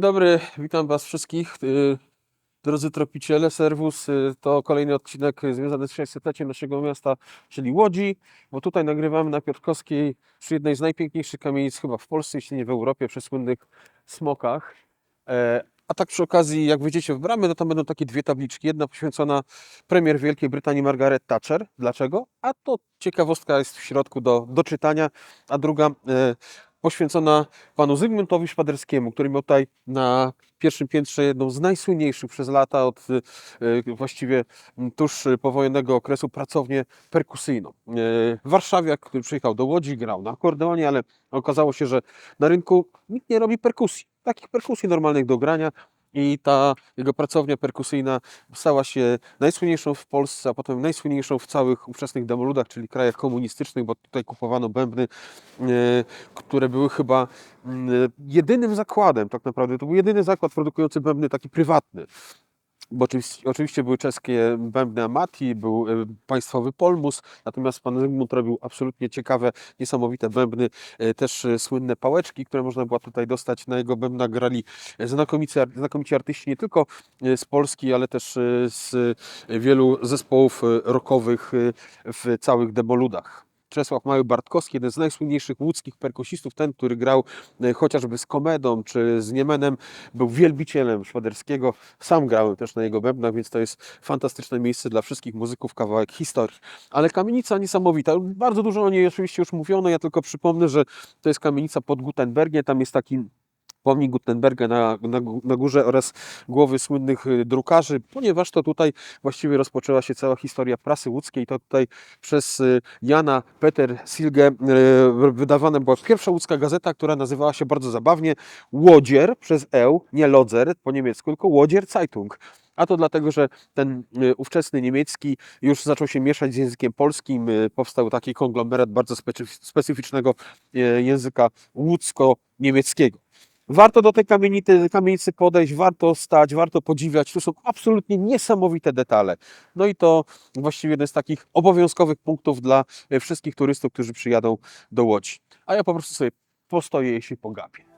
Dzień dobry, witam Was wszystkich. y, Drodzy tropiciele, serwus. y, To kolejny odcinek związany z 600 naszego miasta, czyli Łodzi, bo tutaj nagrywamy na Piotrkowskiej przy jednej z najpiękniejszych kamienic chyba w Polsce, jeśli nie w Europie, przy słynnych smokach. E, A tak przy okazji, jak wyjdziecie w bramę, to tam będą takie dwie tabliczki. Jedna poświęcona premier Wielkiej Brytanii Margaret Thatcher. Dlaczego? A to ciekawostka jest w środku do, do czytania, a druga e, poświęcona panu Zygmuntowi Szpaderskiemu, który miał tutaj na pierwszym piętrze jedną z najsłynniejszych przez lata od y, y, właściwie tuż powojennego okresu pracownię perkusyjną. Y, Warszawiak, który przyjechał do Łodzi, grał na akordeonie, ale okazało się, że na rynku nikt nie robi perkusji. Takich perkusji normalnych do grania. I ta jego pracownia perkusyjna stała się najsłynniejszą w Polsce, a potem najsłynniejszą w całych ówczesnych demoludach, czyli krajach komunistycznych, bo tutaj kupowano bębny, e, które były chyba mm, jedynym zakładem, tak naprawdę. To był jedyny zakład produkujący bębny taki prywatny. Bo oczywiście, oczywiście były czeskie bębny Amati, był e, państwowy Polmus, natomiast pan Zygmunt robił absolutnie ciekawe, niesamowite bębny, e, też e, słynne pałeczki, które można było tutaj dostać. Na jego bębnach grali znakomici, znakomici artyści nie tylko z Polski, ale też z wielu zespołów rockowych w całych demoludach. Czesław Mały Bartkowski, jeden z najsłynniejszych łódzkich perkusistów, ten, który grał e, chociażby z Komedą czy z Niemenem, był wielbicielem Szwaderskiego. Sam grałem też na jego bębnach, więc to jest fantastyczne miejsce dla wszystkich muzyków, kawałek historii. Ale kamienica niesamowita. Bardzo dużo o niej oczywiście już mówiono, ja tylko przypomnę, że to jest kamienica pod Gutenbergiem, tam jest taki pomnik Gutenberga na, na, na górze oraz głowy słynnych y, drukarzy, ponieważ to tutaj właściwie rozpoczęła się cała historia prasy łódzkiej. To tutaj przez y, Jana Peter Silge y, wydawana była pierwsza łódzka gazeta, która nazywała się bardzo zabawnie Łodzier przez E, nie Lodzer po niemiecku, tylko Łodzier Zeitung. A to dlatego, że ten ówczesny niemiecki już zaczął się mieszać z językiem polskim. Powstał taki konglomerat bardzo specyf- specyficznego języka łódzko-niemieckiego. Warto do tej kamienicy, kamienicy podejść, warto stać, warto podziwiać. Tu są absolutnie niesamowite detale. No i to właściwie jeden z takich obowiązkowych punktów dla e, wszystkich turystów, którzy przyjadą do Łodzi. A ja po prostu sobie postoję i się pogapię.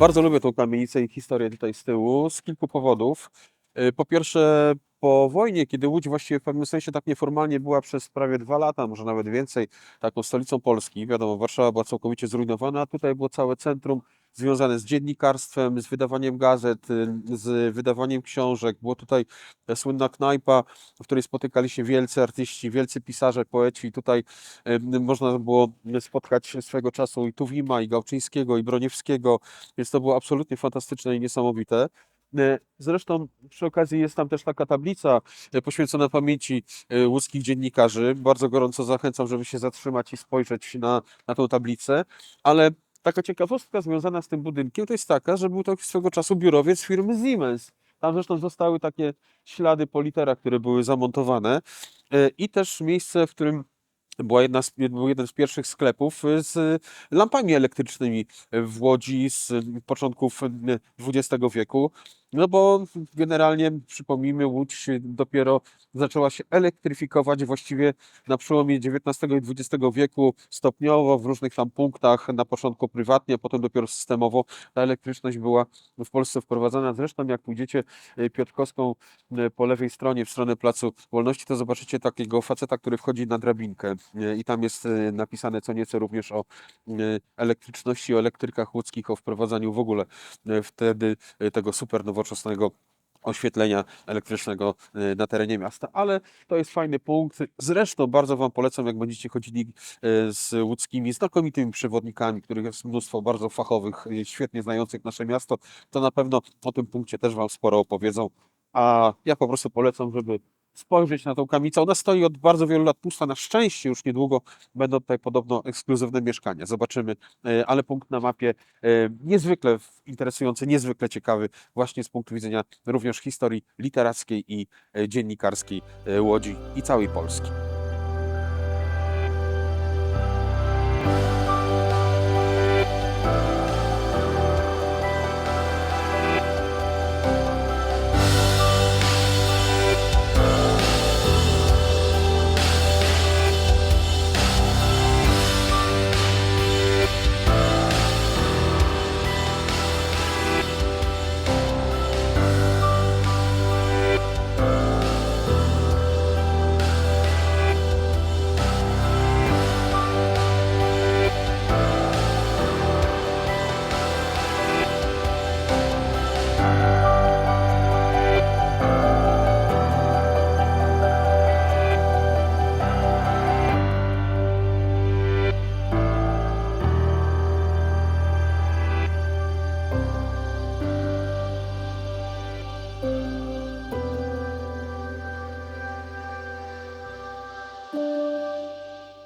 Bardzo lubię tą kamienicę i historię tutaj z tyłu z kilku powodów. Y, Po pierwsze, po wojnie, kiedy Łódź właściwie w pewnym sensie tak nieformalnie była przez prawie dwa lata, może nawet więcej, taką stolicą Polski. Wiadomo, Warszawa była całkowicie zrujnowana, a tutaj było całe centrum związane z dziennikarstwem, z wydawaniem gazet, y, z wydawaniem książek. Było tutaj ta słynna knajpa, w której spotykali się wielcy artyści, wielcy pisarze, poeci. Tutaj y, można było spotkać swego czasu i Tuwima, i Gałczyńskiego, i Broniewskiego, więc to było absolutnie fantastyczne i niesamowite. E, Zresztą przy okazji jest tam też taka tablica e, poświęcona pamięci e, łódzkich dziennikarzy. Bardzo gorąco zachęcam, żeby się zatrzymać i spojrzeć na, na tą tablicę. Ale taka ciekawostka związana z tym budynkiem to jest taka, że był to swego czasu biurowiec firmy Siemens. Tam zresztą zostały takie ślady po literach, które były zamontowane. E, I też miejsce, w którym była jedna z, był jeden z pierwszych sklepów y, z lampami elektrycznymi w Łodzi z początków XX wieku. No bo generalnie, przypomnijmy, Łódź dopiero zaczęła się elektryfikować właściwie na przełomie XIX i XX wieku stopniowo w różnych tam punktach, na początku prywatnie, a potem dopiero systemowo ta elektryczność była w Polsce wprowadzana. Zresztą jak pójdziecie y, Piotrkowską y, po lewej stronie, w stronę Placu Wolności, to zobaczycie takiego faceta, który wchodzi na drabinkę y, i tam jest napisane co nieco również o elektryczności, o elektrykach łódzkich, o wprowadzaniu w ogóle wtedy tego super nowoczesnego oświetlenia elektrycznego y, na terenie miasta, ale to jest fajny punkt. Zresztą bardzo Wam polecam, jak będziecie chodzili y, z łódzkimi znakomitymi przewodnikami, których jest mnóstwo bardzo fachowych, y, świetnie znających nasze miasto, to na pewno o tym punkcie też Wam sporo opowiedzą. A ja po prostu polecam, żeby spojrzeć na tą kamicę. Ona stoi od bardzo wielu lat pusta. Na szczęście już niedługo będą tutaj podobno ekskluzywne mieszkania. Zobaczymy. Y, Ale punkt na mapie y, niezwykle interesujący, niezwykle ciekawy właśnie z punktu widzenia również historii literackiej i e, dziennikarskiej e, Łodzi i całej Polski.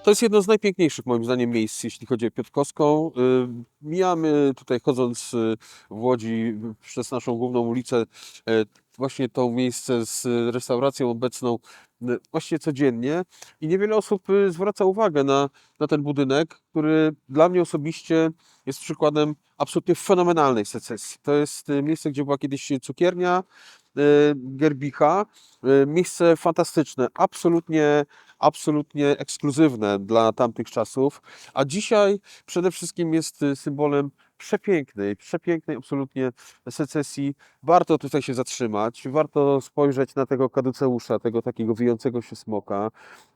To jest jedno z najpiękniejszych moim zdaniem miejsc, jeśli chodzi o Piotrkowską. Y, Mijamy tutaj chodząc y, w Łodzi przez naszą główną ulicę y, właśnie to miejsce z restauracją obecną właśnie codziennie i niewiele osób zwraca uwagę na, na ten budynek, który dla mnie osobiście jest przykładem absolutnie fenomenalnej secesji. To jest miejsce, gdzie była kiedyś cukiernia Gerbicha. Miejsce fantastyczne, absolutnie, absolutnie ekskluzywne dla tamtych czasów, a dzisiaj przede wszystkim jest y, symbolem przepięknej, przepięknej absolutnie secesji. Warto tutaj się zatrzymać, warto spojrzeć na tego kaduceusza, tego takiego wijącego się smoka.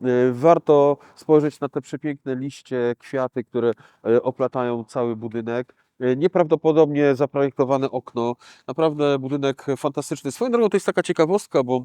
Y, Warto spojrzeć na te przepiękne liście, kwiaty, które y, oplatają cały budynek. Nieprawdopodobnie zaprojektowane okno, naprawdę budynek fantastyczny. Swoją drogą to jest taka ciekawostka, bo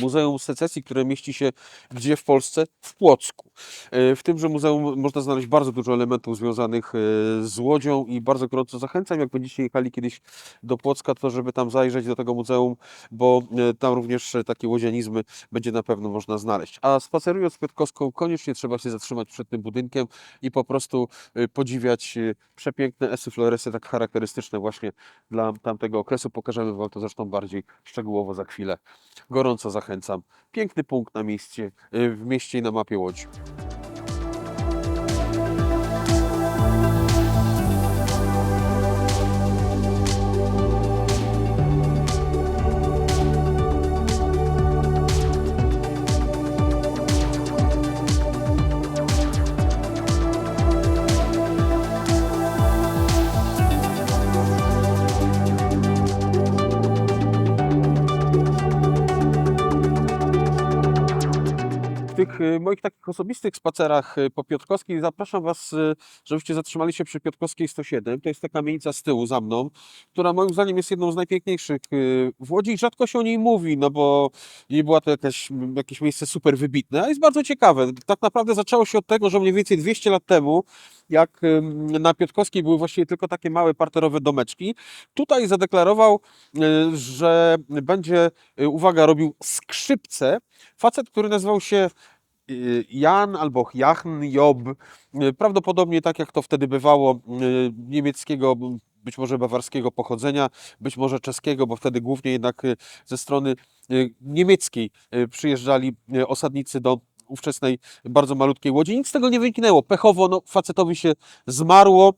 Muzeum Secesji, które mieści się gdzie w Polsce? W Płocku. E, W tymże muzeum można znaleźć bardzo dużo elementów związanych e, z Łodzią i bardzo gorąco zachęcam, jak będziecie jechali kiedyś do Płocka, to żeby tam zajrzeć do tego muzeum, bo e, tam również takie łodzianizmy będzie na pewno można znaleźć. A spacerując Piotrkowską, koniecznie trzeba się zatrzymać przed tym budynkiem i po prostu podziwiać przepiękne esy floresy, tak charakterystyczne właśnie dla tamtego okresu. Pokażemy Wam to zresztą bardziej szczegółowo za chwilę. Gorąco zachęcam. Piękny punkt na mieście, y, w mieście i na mapie Łodzi. Y, moich takich osobistych spacerach y, po Piotrkowskiej zapraszam Was, y, żebyście zatrzymali się przy Piotrkowskiej 107. To jest ta kamienica z tyłu za mną, która moim zdaniem jest jedną z najpiękniejszych w Łodzi rzadko się o niej mówi, no bo nie była to jakaś, jakieś miejsce super wybitne, a jest bardzo ciekawe. Tak naprawdę zaczęło się od tego, że mniej więcej 200 lat temu, jak na Piotrkowskiej były właściwie tylko takie małe parterowe domeczki, tutaj zadeklarował, że będzie, uwaga, robił skrzypce facet, który nazywał się Jan albo Jachn Job, y, prawdopodobnie tak jak to wtedy bywało, y, niemieckiego, być może bawarskiego pochodzenia, być może czeskiego, bo wtedy głównie jednak y, ze strony y, niemieckiej y, przyjeżdżali y, osadnicy do ówczesnej bardzo malutkiej Łodzi. Nic z tego nie wyniknęło. Pechowo no, facetowi się zmarło.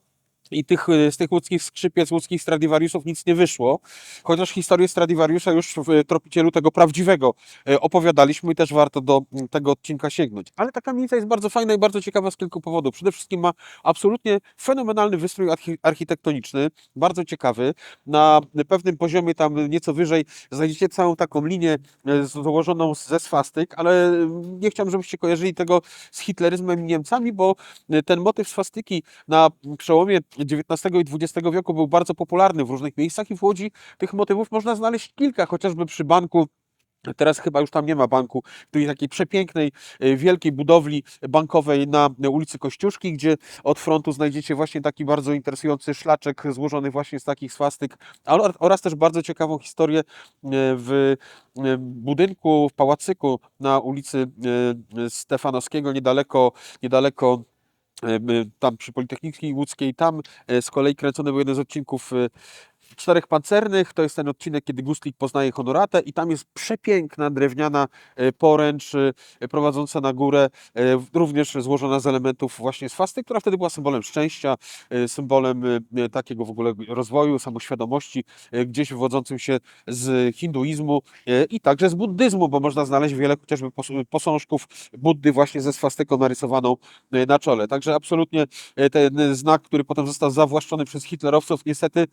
I tych, y, z tych łódzkich skrzypiec, łódzkich Stradivariusów nic nie wyszło. Chociaż historię Stradivariusa już w y, Tropicielu tego prawdziwego y, opowiadaliśmy i też warto do mm, tego odcinka sięgnąć. Ale ta kamienica jest bardzo fajna i bardzo ciekawa z kilku powodów. Przede wszystkim ma absolutnie fenomenalny wystrój archi- architektoniczny, bardzo ciekawy. Na pewnym poziomie, tam nieco wyżej, znajdziecie całą taką linię złożoną ze swastyk, ale y, nie chciałbym, żebyście kojarzyli tego z hitleryzmem i Niemcami, bo ten motyw swastyki na przełomie XIX i XX wieku był bardzo popularny w różnych miejscach i w Łodzi tych motywów można znaleźć kilka, chociażby przy banku. Teraz chyba już tam nie ma banku, tej takiej przepięknej, e, wielkiej budowli bankowej na ulicy Kościuszki, gdzie od frontu znajdziecie właśnie taki bardzo interesujący szlaczek złożony właśnie z takich swastyk, oraz też bardzo ciekawą historię e, w e, budynku, w pałacyku na ulicy Stefanowskiego, niedaleko, niedaleko tam przy Politechniki Łódzkiej, tam e, z kolei kręcony był jeden z odcinków e, Czterech Pancernych, to jest ten odcinek, kiedy Gustlik poznaje Honoratę i tam jest przepiękna drewniana e, poręcz e, prowadząca na górę, e, również złożona z elementów właśnie swasty, która wtedy była symbolem szczęścia, symbolem takiego w ogóle rozwoju, samoświadomości, gdzieś wywodzącym się z hinduizmu i także z buddyzmu, bo można znaleźć wiele chociażby pos- posążków Buddy właśnie ze swastyką narysowaną na czole. Także absolutnie ten znak, który potem został zawłaszczony przez hitlerowców, niestety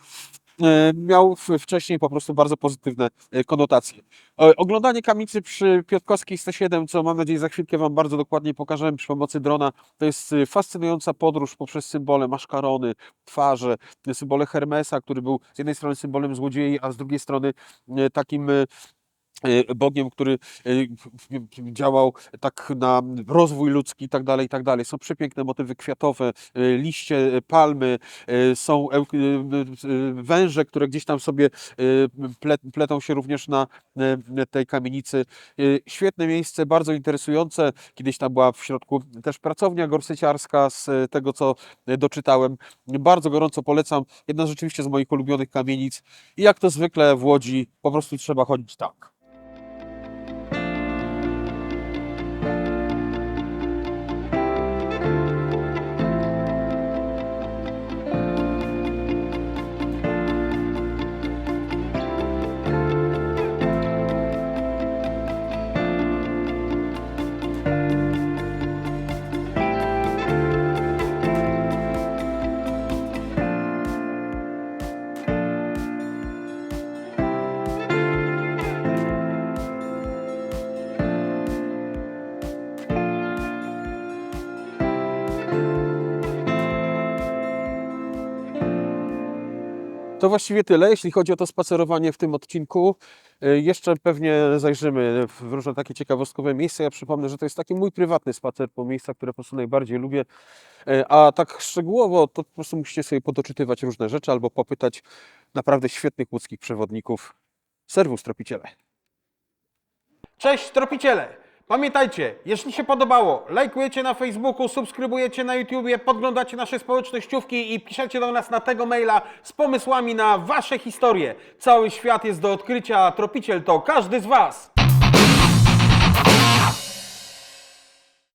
miał w- wcześniej po prostu bardzo pozytywne e, konotacje. E, Oglądanie kamienicy przy Piotrkowskiej 107, co mam nadzieję za chwilkę Wam bardzo dokładnie pokażemy przy pomocy drona, to jest e, fascynująca podróż poprzez symbole maszkarony, twarze, e, symbole Hermesa, który był z jednej strony symbolem złodziei, a z drugiej strony e, takim e, e, Bogiem, który w- działał tak na rozwój ludzki i tak dalej, i tak dalej. Są przepiękne motywy kwiatowe, e, liście, palmy, są węże, które gdzieś tam sobie ple- pletą się również na tej kamienicy. Świetne miejsce, bardzo interesujące. Kiedyś tam była w środku też pracownia gorsyciarska z tego, co doczytałem. Bardzo gorąco polecam. Jedna rzeczywiście z moich ulubionych kamienic. I jak to zwykle w Łodzi, po prostu trzeba chodzić tak. To właściwie tyle, jeśli chodzi o to spacerowanie w tym odcinku. Y, Jeszcze pewnie zajrzymy w różne takie ciekawostkowe miejsca. Ja przypomnę, że to jest taki mój prywatny spacer po miejscach, które po prostu najbardziej lubię. Y, A tak szczegółowo to po prostu musicie sobie podoczytywać różne rzeczy albo popytać naprawdę świetnych łódzkich przewodników. Serwus Tropiciele. Cześć tropiciele! Pamiętajcie, jeśli się podobało, lajkujecie na Facebooku, subskrybujecie na YouTubie, podglądacie nasze społecznościówki i piszecie do nas na tego maila z pomysłami na wasze historie. Cały świat jest do odkrycia, a tropiciel to każdy z was.